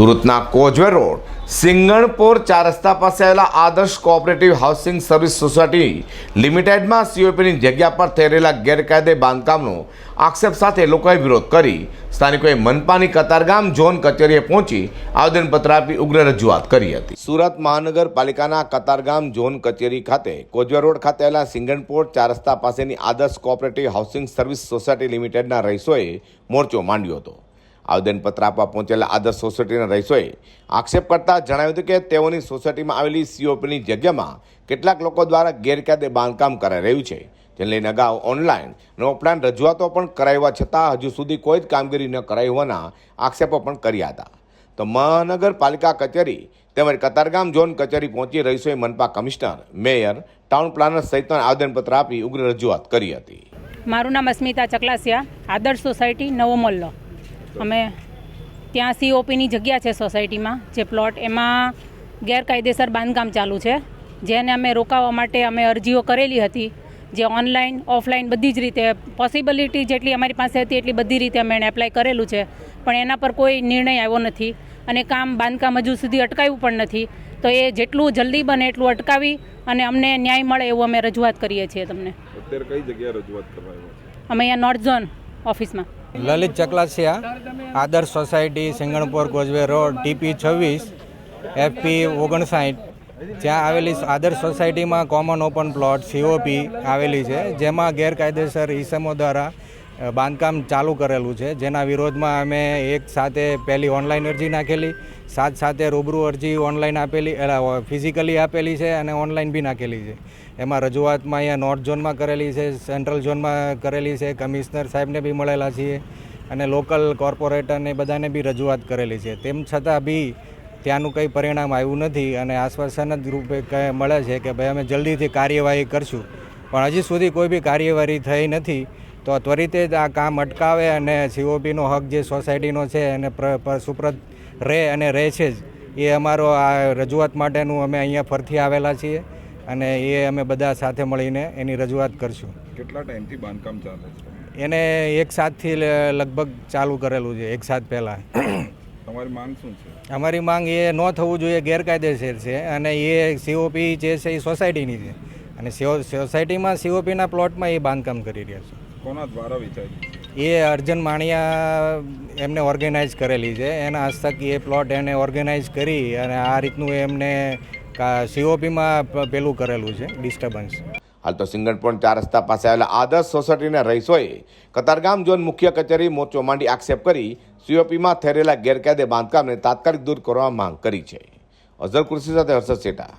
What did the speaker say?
સુરતના કોજવે રોડ, સિંગણપોર ચાર રસ્તા પાસે આવેલા Adarsh cooperative housing service society લિમિટેડમાં સીઓપીની જગ્યા પર થઈ રહેલા ગેરકાયદે બાંધકામનો આક્ષેપ સાથે લોકોએ વિરોધ કરી. સ્થાનિકોએ મનપાની કતારગામ ઝોન કચેરીએ પહોંચી આવેદનપત્ર આપી ઉગ્ર રજૂઆત કરી હતી. સુરત મહાનગરપાલિકાના કતારગામ ઝોન કચેરી ખાતે કોજવે રોડ ખાતે આવેલા સિંગણપોર ચાર રસ્તા પાસેની Adarsh cooperative housing service society લિમિટેડના રહીશોએ મોરચો માંડ્યો હતો. આવેદનપત્ર આપવા પહોંચેલા આદર્શ સોસાયટીના રહીશોએ આક્ષેપ કરતા જણાવ્યું હતું કે તેઓની સોસાયટીમાં આવેલી સીઓપીની જગ્યામાં કેટલાક લોકો દ્વારા ગેરકાયદે બાંધકામ કરાઈ રહ્યું છે, જેને લઈને અગાઉ ઓનલાઈન અને ઓફલાઈન રજૂઆતો પણ કરાવ્યા છતાં હજુ સુધી કોઈ જ કામગીરી ન કરાઈ હોવાના આક્ષેપો પણ કર્યા હતા. તો મહાનગરપાલિકા કચેરી તેમજ કતારગામ ઝોન કચેરી પહોંચી રહીશોએ મનપા કમિશનર, મેયર, ટાઉન પ્લાનર સહિતના આવેદનપત્ર આપી ઉગ્ર રજૂઆત કરી હતી. મારું નામ અસ્મિતા ચકલાસિયા, આદર્શ સોસાયટી, નવો મોલ્લો. અમે ત્યાં સીઓપીની જગ્યા છે સોસાયટીમાં જે પ્લોટ એમાં ગેરકાયદેસર બાંધકામ ચાલુ છે. જેને અમે રોકાવા માટે અમે અરજીઓ કરેલી હતી જે ઓનલાઈન ઓફલાઈન બધી જ રીતે પોસિબિલિટી જેટલી અમારી પાસે હતી એટલી બધી રીતે અમે એને એપ્લાય કરેલું છે. પણ એના પર કોઈ નિર્ણય આવ્યો નથી અને કામ બાંધકામ હજુ સુધી અટકાવ્યું પણ નથી. તો એ જેટલું જલ્દી બને એટલું અટકાવી અને અમને ન્યાય મળે એવું અમે રજૂઆત કરીએ છીએ તમને. અત્યારે કઈ જગ્યાએ રજૂઆત કરવા અમે અહીંયા નોર્થ ઝોન ઓફિસમાં. Lalit Chaklasiya, Adarsh society, Singanpor causeway road, TP છવ્વીસ એફપી ઓગણસાઠ. જ્યાં આવેલી આદર્શ સોસાયટીમાં કોમન ઓપન પ્લોટ સીઓપી આવેલી છે, જેમાં ગેરકાયદેસર ઈસમો દ્વારા બાંધકામ ચાલુ કરેલું છે. જેના વિરોધમાં અમે એક સાથે પહેલી ઓનલાઈન અરજી નાખેલી સાથ સાથે રૂબરૂ અરજી ઓનલાઈન આપેલી ફિઝિકલી આપેલી છે અને ઓનલાઈન બી નાખેલી છે. એમાં રજૂઆતમાં અહીંયા નોર્થ ઝોનમાં કરેલી છે, સેન્ટ્રલ ઝોનમાં કરેલી છે, કમિશનર સાહેબને બી મળેલા છીએ અને લોકલ કોર્પોરેટરને બધાને બી રજૂઆત કરેલી છે. તેમ છતાં બી ત્યાંનું કંઈ પરિણામ આવ્યું નથી અને આશ્વાસન જ રૂપે કંઈ મળે છે કે ભાઈ અમે જલ્દીથી કાર્યવાહી કરશું. પણ હજી સુધી કોઈ બી કાર્યવાહી થઈ નથી. તો ત્વરિત જ આ કામ અટકાવે અને સીઓપીનો હક જે સોસાયટીનો છે એને પ્ર- પ્ર- સુપ્રત રહે અને રહે છે જ એ અમારો આ રજૂઆત માટેનું અમે અહીંયા ફરથી આવેલા છીએ અને એ અમે બધા સાથે મળીને એની રજૂઆત કરશું. કેટલા ટાઈમથી બાંધકામ ચાલે છે? એને એક સાથથી લગભગ ચાલુ કરેલું છે એક સાથ પહેલાં. તમારી માંગ શું છે? અમારી માંગ એ ન થવું જોઈએ ગેરકાયદેસર છે અને એ સીઓપી જે છે એ સોસાયટીની છે. અને સીઓ- સોસાયટીમાં સીઓપીના પ્લોટમાં એ બાંધકામ કરી રહ્યા છે. કોના દ્વારા વિચારી એ અર્જન માણિયા એમને ઓર્ગેનાઇઝ કરેલી છે. એના હસ્તક એ પ્લોટ એને ઓર્ગેનાઇઝ કરી અને આ રીતનું એમને સીઓપીમાં પેલું કરેલું છે ડિસ્ટર્બન્સ હાલ તો સિંગણપોર ચાર રસ્તા પાસે આવેલા આદર્શ સોસાયટીના રહીશોએ કતારગામ ઝોન મુખ્ય કચેરી મોરચો માંડી આક્ષેપ કરી સીઓપીમાં થયેલા ગેરકાયદે બાંધકામને તાત્કાલિક દૂર કરવા માંગ કરી છે. અઝર કુર્સી સાથે હર્ષદ શેઠા.